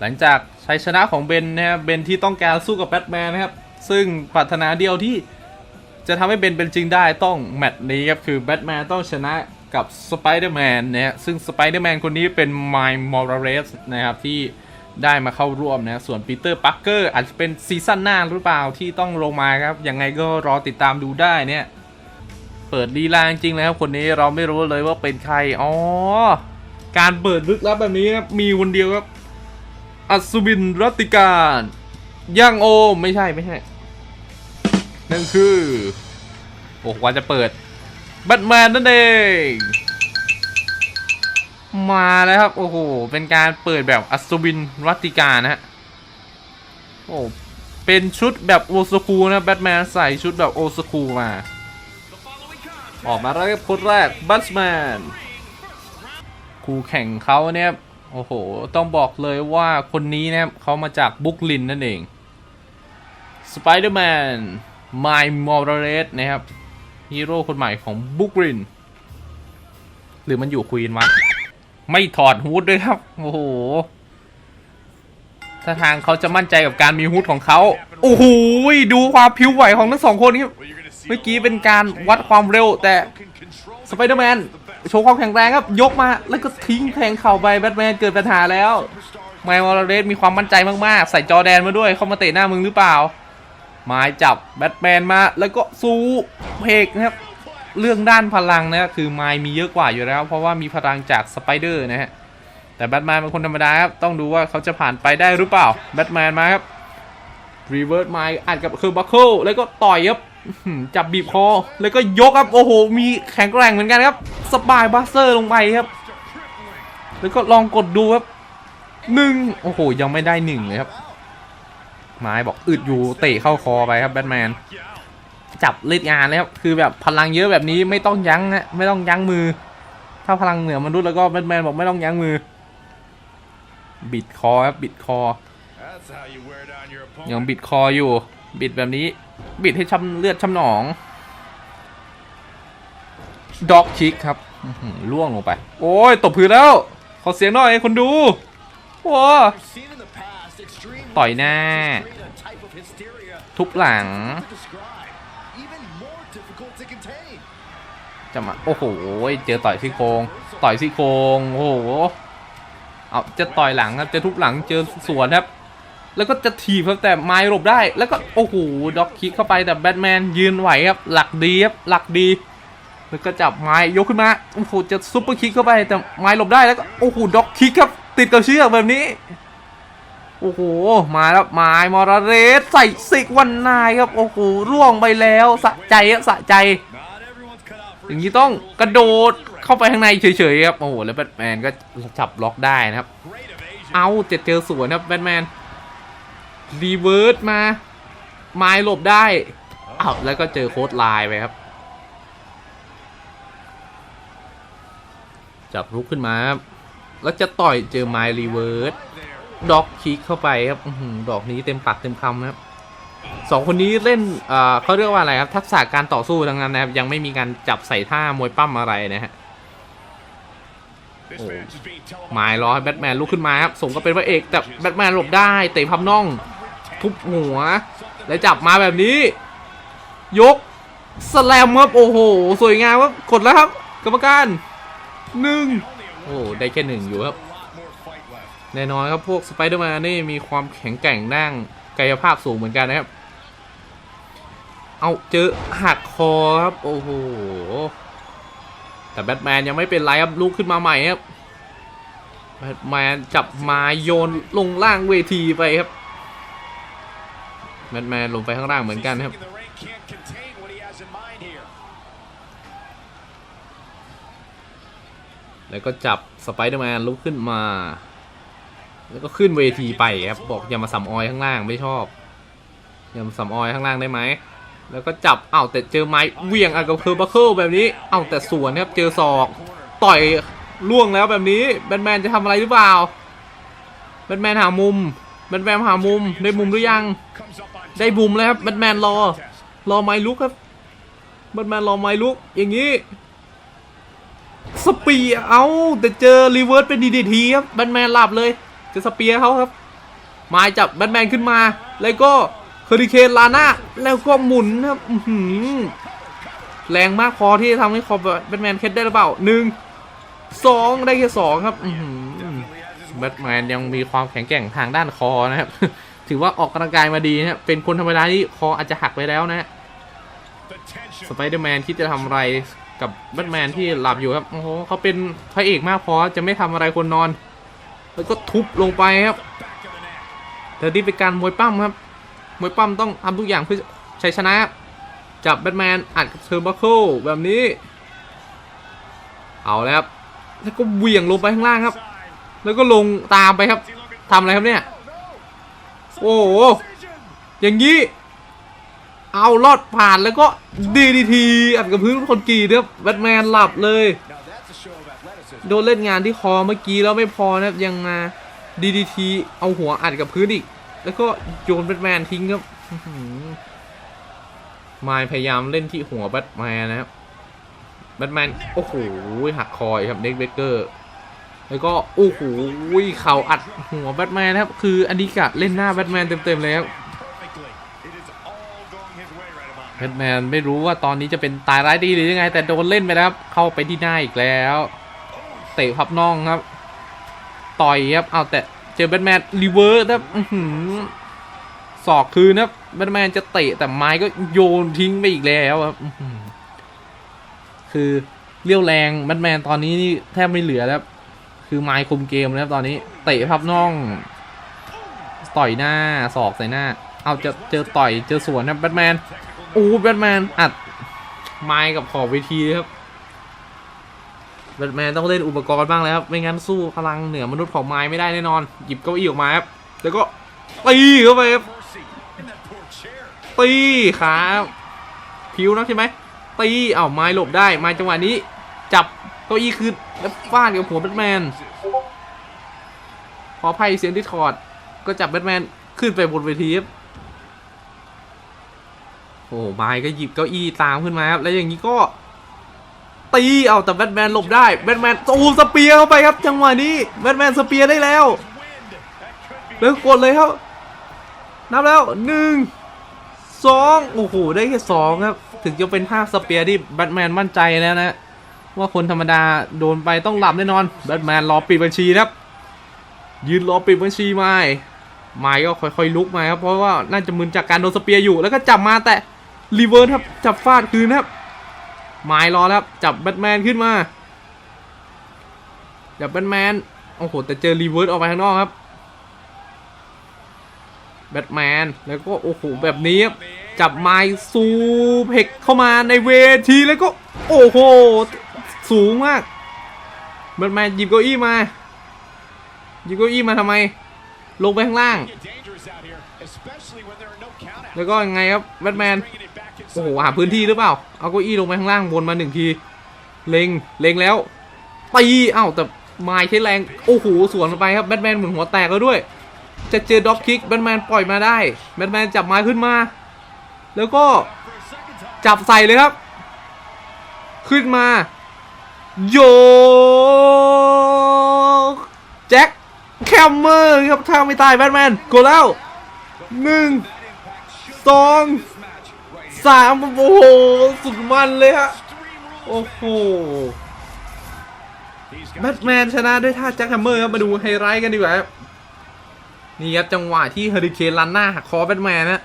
หลังจากชัยชนะของเบนนะครับเบนที่ต้องการสู้กับแบทแมนนะครับ ซึ่งปรารถนาเดียวที่จะทำให้เบนเป็นจริงได้ต้องแมตช์นี้ครับ คือแบทแมนต้องชนะกับสไปเดอร์แมนนะฮะซึ่งสไปเดอร์แมนคนนี้เป็นไมล์มอร์เรสนะครับ ที่ได้มาเข้าร่วมนะส่วนปีเตอร์ปักเกอร์อาจจะเป็นซีซั่นหน้าหรือเปล่าที่ต้องลงมาครับ ยังไงก็รอติดตามดูได้เนี่ย เปิดลีลาจริงๆเลยครับ คนนี้เราไม่รู้เลยว่าเป็นใคร อ๋อ การเปิดลึกลับแบบนี้ครับมีคนเดียวครับ อัศวินรัติการย่างโอมไม่ใช่ไม่ใช่นั่นคือ โอ้กว่าจะเปิดแบทแมนนั่นเอง มาแล้วครับ โอ้โห เป็นการเปิดแบบอัศวินรัติการนะฮะโอ้เป็นชุดแบบโอสคูนะแบทแมนใส่ชุดแบบโอสคูมา ออกมาแล้วครับคนแรกแบัตแมนคู่แข่งเขาเนี่ย โอ้โห ต้องบอกเลยว่าคนนี้นะครับเขามาจากบุกลินนั่นเองสไปเดอร์แมนไมล์มอร์เรสนะครับฮีโร่คนใหม่ของบุกลิน หรือมันอยู่ควีนวะไม่ถอดฮูดด้วยครับ โอ้โหถ้าทางเขาจะมั่นใจกับการมีฮูดของเขา โอ้โหดูความผิวไหวของทั้งสองคนนี้ เมื่อกี้เป็นการวัดความเร็วแต่สไปเดอร์แมน โชว์ความแข็งแรงครับ ยกมาแล้วก็ทิ้งแทงเข่าไปแบทแมนเกิดปัญหาแล้วไมล์มอร์เรสมีความมั่นใจมากๆ ใส่จอแดนมาด้วยเข้ามาเตะหน้ามึงหรือเปล่าไม้จับแบทแมนมาแล้วก็สู้เพกนะครับเรื่องด้านพลังนะคือไมล์มีเยอะกว่าอยู่แล้ว เพราะว่ามีพลังจากสไปเดอร์นะฮะแต่แบทแมนเป็นคนธรรมดาครับต้องดูว่าเขาจะผ่านไปได้หรือเปล่าแบทแมนมาครับรีเวิร์สไมล์อัดกับเคอร์บัคเคิลแล้วก็ต่อยครับ จับบีบคอ แล้วก็ยกครับ โอ้โห มีแข็งแกร่งเหมือนกันครับ สปายบัสเซอร์ลงไปครับ แล้วก็ลองกดดูครับหนึ่งโอ้โห ยังไม่ได้หนึ่งเลยครับ ไม้บอกอึดอยู่เตะเข้าคอไปครับแบทแมน จับเล่นงานแล้วครับ คือแบบพลังเยอะแบบนี้ไม่ต้องยั้งนะไม่ต้องยั้งมือ ถ้าพลังเหนือมนุษย์แล้วก็แบทแมนบอกไม่ต้องยั้งมือ บิดคอครับ บิดคอ ยังบิดคออยู่ บิดแบบนี้ บิดให้ช้ำเลือดช้ำหนองด็อกคิกครับล่วงลงไป โอ้ยตบพื้นแล้ว ขอเสียงหน่อยคนดูโอ้ต่อยหน้า ทุบหลังจะมาโอ้โหเจอต่อยซี่โครงต่อยซี่โครงโอ้โหเอาจะต่อยหลังครับจะทุบหลังเจอสวนครับ แล้วก็จะถีบครับแต่ไม้หลบได้ แล้วก็โอ้โหด็อกคิกเข้าไปแต่แบทแมนยืนไหวครับ หลักดีครับหลักดี แล้วก็จับไม้ยกขึ้นมาโอ้โหจะซุปเปอร์คิกเข้าไปแต่ไม้หลบได้แล้วก็โอ้โหด็อกคิกครับติดกับเชือกแบบนี้โอ้โห มาแล้วไม้มอร์เรสใส่สิกวันนายครับ โอ้โหร่วงไปแล้วสะใจครับสะใจ อย่างนี้ต้องกระโดดเข้าไปข้างในเฉยๆครับ โอ้โห แล้วแบทแมนก็จับล็อกได้นะครับ เอาเจะเจอสวนครับแบทแมน รีเวิร์สมาไม้หลบได้อ้าวแล้วก็เจอโค้ดไลน์ไปครับ จับลุกขึ้นมาครับแล้วจะต่อยเจอไม้รีเวิร์สด็อกคิกเข้าไปครับอื้อหือดอกนี้เต็มปากเต็มคำนะครับสองคนนี้เล่นเอ่อเขาเรียกว่าอะไรครับ ทักษะการต่อสู้ทั้งนั้นนะครับ ยังไม่มีการจับใส่ท่ามวยปั้มอะไรนะฮะไม้รอให้แบทแมนลุกขึ้นมาครับสมก็เป็นพระเอกแต่แบทแมนหลบได้เตะพับน่อง ทุบหัว แล้วจับมาแบบนี้ ยกสแลมครับโอ้โห สวยงามครับกดแล้วครับ กรรมการหนึ่งโอ้ได้แค่หนึ่งอยู่ครับแน่นอนครับพวกสไปเดอร์แมนนี่มีความแข็งแกร่งด้านกายภาพสูงเหมือนกันนะครับ เอาเจอหักคอครับ โอ้โห แต่แบทแมนยังไม่เป็นไรครับลุกขึ้นมาใหม่ครับแบทแมนจับมาโยนลงล่างเวทีไปครับ แบทแมนลงไปข้างล่างเหมือนกันครับแล้วก็จับสไปเดอร์แมนลุกขึ้นมา แล้วก็ขึ้นเวทีไปครับบอกอย่ามาสัมออยข้างล่างไม่ชอบอย่ามาสัมออยข้างล่างได้ไหมแล้วก็จับเอ้าแต่เจอไม้เหวี่ยงอัดกับเคอร์บัคเคิลแบบนี้เอ้าแต่สวนครับเจอศอกต่อยล่วงแล้วแบบนี้แบทแมนจะทำอะไรหรือเปล่าแบทแมนหามุมแบทแมนหามุมได้มุมหรือยัง ได้มุมแล้วครับแบทแมนรอ รอไมลุกครับแบทแมนรอไมลุกอย่างนี้สเปียเอาแต่เจอรีเวิร์สเป็นดีดีทีครับแบทแมนหลับเลยจะสเปียเขาครับไม้จับแบทแมนขึ้นมา แล้วก็เฮอริเคนลาน่าแล้วก็หมุนครับอื้อหือแรงมากพอที่จะทำให้คอแบทแมนเคล็ดได้หรือเปล่าหนึ่งสองได้แค่สองครับแบทแมนยังมีความแข็งแกร่งทางด้านคอนะครับ ถือว่าออกกำลังกายมาดีนะเป็นคนธรรมดาที่คออาจจะหักไปแล้วนะฮะสไปเดอร์แมนคิดจะทำอะไรกับแบทแมนที่หลับอยู่ครับ โอ้โหเขาเป็นพระเอกมากพอจะไม่ทำอะไรคนนอน แล้วก็ทุบลงไปครับแต่นี่เป็นการมวยปั้มครับ มวยปั้มต้องทำทุกอย่างเพื่อชัยชนะ จับแบทแมนอัดกับเทอร์บัคเคิลแบบนี้ เอาแล้วครับแล้วก็เหวี่ยงลงไปข้างล่างครับ แล้วก็ลงตามไปครับทำอะไรครับเนี่ย โอ้โหอย่างนี้ เอาลอดผ่านแล้วก็ดีดีทีอัดกับพื้นคนกรีดครับแบทแมนหลับเลย โดนเล่นงานที่คอเมื่อกี้แล้วไม่พอนะครับยังมาดีดีทีเอาหัวอัดกับพื้นอีก แล้วก็โยนแบทแมนทิ้งครับมายพยายามเล่นที่หัวแบทแมนนะครับแบทแมนโอ้โหหักคอยครับเด็กเบเกอร์ แล้วก็โอ้โหเข่าอัดหัวแบทแมนนะครับคืออันนี้กะเล่นหน้าแบทแมนเต็มๆเลยครับแบทแมนไม่รู้ว่าตอนนี้จะเป็นตายร้ายดีหรือยังไง แต่โดนเล่นไปแล้วครับ เข้าไปที่หน้าอีกแล้ว เตะพับน่องครับ ต่อยครับเอาแต่เจอแบทแมนรีเวิร์สครับอื้อหือศอกคืนครับแบทแมนจะเตะแต่ไม้ก็โยนทิ้งไปอีกแล้วครับคือเรี่ยวแรงแบทแมนตอนนี้นี่แทบไม่เหลือแล้ว คือไม้คุมเกมแล้วครับตอนนี้เตะพับน่องต่อยหน้าศอกใส่หน้า เอาเจอเจอต่อยเจอสวนครับแบทแมนโอ้แบทแมนอัดไม้กับขอบเวทีครับแบทแมนต้องเล่นอุปกรณ์บ้างแล้วครับไม่งั้นสู้พลังเหนือมนุษย์ของไม้ไม่ได้แน่นอน หยิบเก้าอี้ออกมาครับแล้วก็ตีเข้าไปครับตีครับผิวนักใช่ไหมตีเอ้าไม้หลบได้ไม้จังหวะนี้ จับ ก้าอี้คืนแล้วฟาดกับหัวแบทแมน ขออภัยเสียงดิสคอด ก็จับแบทแมนขึ้นไปบนเวทีครับโอ้ไม้ก็หยิบเก้าอี้ตามขึ้นมาครับแล้วอย่างนี้ก็ ตีเอาแต่แบทแมนหลบได้แบทแมนโอ้สเปียร์เข้าไปครับ จังหวะนี้แบทแมนสเปียร์ได้แล้วแล้วกดเลยครับ นับแล้วหนึ่งสองโอ้โหได้แค่สองครับ ถึงจะเป็นภาพสเปียร์ที่แบทแมนมั่นใจแล้วนะ ว่าคนธรรมดาโดนไปต้องหลับแน่นอนแบทแมนรอปิดบัญชีครับ ยืนรอปิดบัญชีไม้ไม้ก็ค่อยๆลุกมาครับเพราะว่าน่าจะมึนจากการโดนสเปียร์อยู่แล้วก็จับมาแต่รีเวิร์สครับจับฟาดคืนครับไม้รอแล้วครับจับแบทแมนขึ้นมาจับแบทแมนโอ้โหแต่เจอรีเวิร์สออกไปข้างนอกครับแบทแมนแล้วก็โอ้โหแบบนี้ครับจับไม้ซูเพกเข้ามาในเวทีแล้วก็โอ้โห สูงมากแบทแมนหยิบเก้าอี้มาหยิบเก้าอี้มาทำไม ลงไปข้างล่าง แล้วก็ยังไงครับแบทแมนโอ้โหหาพื้นที่หรือเปล่า เอาเก้าอี้ลงไปข้างล่างวนมาหนึ่งที เล็งเล็งแล้วตีเอ้าแต่ไม้ใช้แรง โอ้โหสวนไปครับแบทแมนเหมือนหัวแตกแล้วด้วย จะเจอด็อกคิกแบทแมนปล่อยมาได้แบทแมนจับไม้ขึ้นมา แล้วก็จับใส่เลยครับ ขึ้นมา โยกแจ็คแคมเมอร์ครับถ้าไม่ตายแบทแมนกดแล้วหนึ่งสองสามโอ้โห สุดมันเลยฮะ โอ้โหแบทแมนชนะด้วยท่าแจ็คแฮมเมอร์ครับมาดูไฮไลท์กันดีกว่าครับนี่ครับ จังหวะที่เฮอริเคนลันหน้าหักคอแบทแมนนะ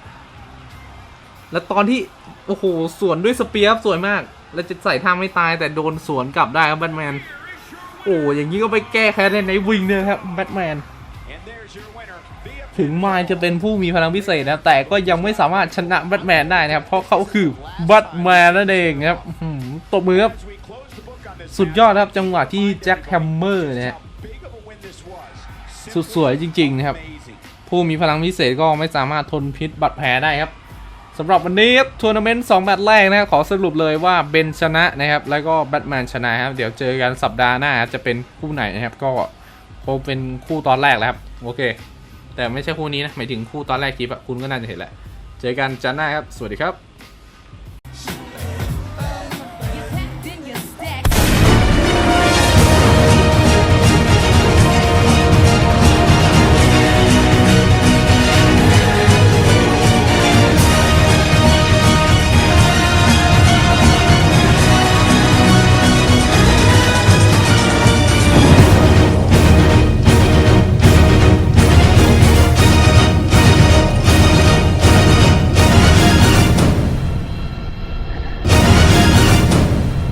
แล้วตอนที่ โอ้โห สวนด้วยสเปียร์สวยมาก แล้วจะใส่ท่าไม่ตายแต่โดนสวนกลับได้ครับแบทแมน โอ้อย่างนี้ก็ไปแก้แค้นในไนวิงเนี่ยครับแบทแมน ถึงมายจะเป็นผู้มีพลังพิเศษนะ แต่ก็ยังไม่สามารถชนะแบทแมนได้นะครับ เพราะเขาคือแบทแมนนั่นเองครับตบมือครับ สุดยอดครับจังหวะที่แจ็คแฮมเมอร์นะฮะสุดสวยจริง ๆ นะครับ ผู้มีพลังพิเศษก็ไม่สามารถทนพิษบัตรแผลได้ครับ สำหรับวันนี้ครับทัวร์นาเมนต์สองแมตช์แรกนะครับขอสรุปเลยว่าเบนชนะนะครับ แล้วก็แบทแมนชนะครับ เดี๋ยวเจอกันสัปดาห์หน้าจะเป็นคู่ไหนนะครับ ก็คงเป็นคู่ตอนแรกแล้วครับ โอเค แต่ไม่ใช่คู่นี้นะหมายถึงคู่ตอนแรกคลิปอะคุณก็น่าจะเห็นแหละ เจอกันจันทร์หน้าครับ สวัสดีครับ